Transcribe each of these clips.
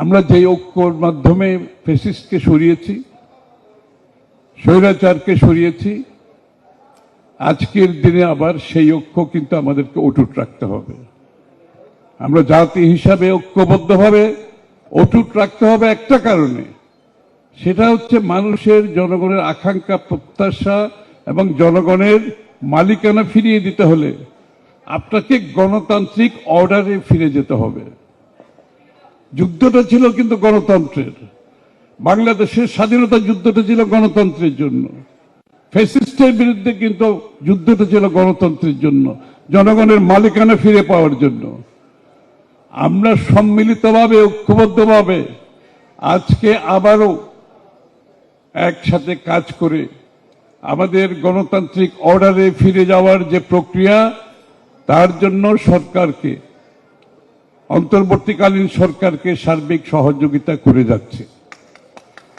আমরা যে ঐক্যর মাধ্যমে ফেসিস্টকে সরিয়েছি, স্বৈরাচারকে সরিয়েছি, আজকের দিনে আবার সেই ঐক্য কিন্তু আমাদেরকে অটুট রাখতে হবে। আমরা জাতি হিসাবে ঐক্যবদ্ধভাবে অটুট রাখতে হবে একটা কারণে। সেটা হচ্ছে মানুষের জনগণের আকাঙ্ক্ষা, প্রত্যাশা এবং জনগণের মালিকানা ফিরিয়ে দিতে হলে আপনাকে গণতান্ত্রিক অর্ডারে ফিরে যেতে হবে। যুদ্ধটা ছিল কিন্তু গণতন্ত্রের। বাংলাদেশের স্বাধীনতা যুদ্ধটা ছিল গণতন্ত্রের জন্য। ফেসিস্টের বিরুদ্ধে কিন্তু যুদ্ধটা ছিল গণতন্ত্রের জন্য। জনগণের মালিকানা ফিরে পাওয়ার জন্য। আমরা সম্মিলিতভাবে, ঐক্যবদ্ধভাবে আজকে আবারও একসাথে কাজ করে আমাদের গণতান্ত্রিক অর্ডারে ফিরে যাওয়ার যে প্রক্রিয়া, তার জন্য সরকারকে অন্তর্বর্তীকালীন সরকারকে সার্বিক সহযোগিতা করে যাচ্ছে।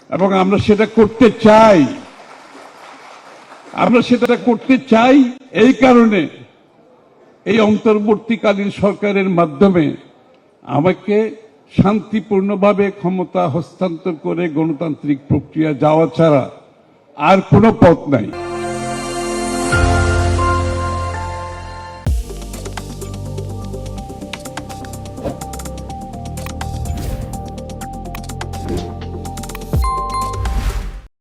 এবং আমরা সেটা করতে চাই। আমরা সেটা করতে চাই এই কারণে এই অন্তর্বর্তীকালীন সরকারের মাধ্যমে আমাকে শান্তিপূর্ণভাবে ক্ষমতা হস্তান্তর করে গণতান্ত্রিক প্রক্রিয়া যাওয়া ছাড়া আর কোনো পথ নাই।